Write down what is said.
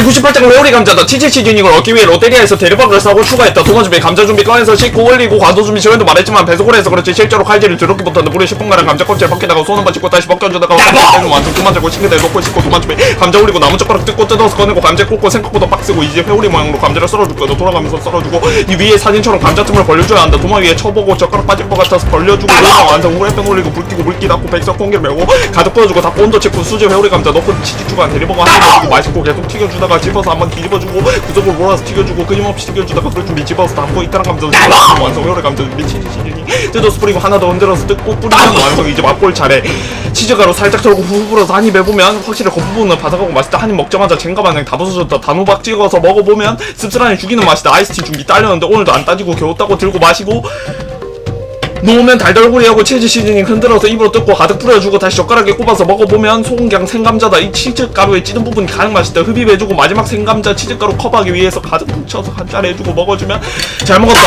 제98장 로리 감자다. 치즈 시즈닝을 얻기 위해 롯데리아에서 대리박을 사고 추가했다. 도마 준비 감자 준비 꺼내서 씻고 올리고 과도 준비 전에도 말했지만 배속을 해서 그렇지. 실제로 칼질을 더럽게 못하는데 무려 10분가량 감자 껍질 벗기다가 손은 받치고 다시 벗겨주다가 완전 그만 들고 싱크대에 놓고 씻고 도마 준비. 감자 올리고 나무 젓가락 뜯고 뜯어서 꺼내고 감자 굽고 생각보다 빡세고 이제 회오리 모양으로 감자를 썰어줄 거야 돌아가면서 썰어주고 이 위에 사진처럼 감자 틈을 벌려줘야 한다. 도마 위에 쳐보고 젓가락 빠질 것 같아서 벌려주고 요가 완성 후레병 올리고 불 켜고 물기 닫고 백석 공기를 메고 가득 부어주고 닫고 온도 체크 수제 회오리 감자 넣고 치즈 추가 대리버거 하나 넣어주고 맛있고 계속 튀겨주 다가 집어서 한번 뒤집어주고 구석을 몰아서 튀겨주고 끊임없이 튀겨주다가 그걸 준비 집어서 담고 이따랑 감자 완성 회오리 감자 준비 치즈 시즈닝 뜯어서 뿌리고 하나 더 흔들어서 뜯고 뿌리면 완성 이제 맛볼 차례. 치즈가루 살짝 털고 후후 불어서 한입 해보면 확실히 겉부분은 바삭하고 맛있다. 한입 먹자마자 쟁가마냥 다 부서졌다. 단호박 찍어서 먹어보면 씁쓸하니 죽이는 맛이다. 아이스티 준비 딸렸는데 오늘도 안 따지고 겨우 따고 들고 마시고 놓으면 달달구리하고 치즈 시즈닝 흔들어서 입으로 뜯고 가득 뿌려주고 다시 젓가락에 꼽아서 먹어보면 소금장 생감자다. 이 치즈 가루에 찌는 부분이 가장 맛있다. 흡입해주고 마지막 생감자 치즈 가루 커버하기 위해서 가득 뭉쳐서 한짤 해주고 먹어주면 잘 먹었다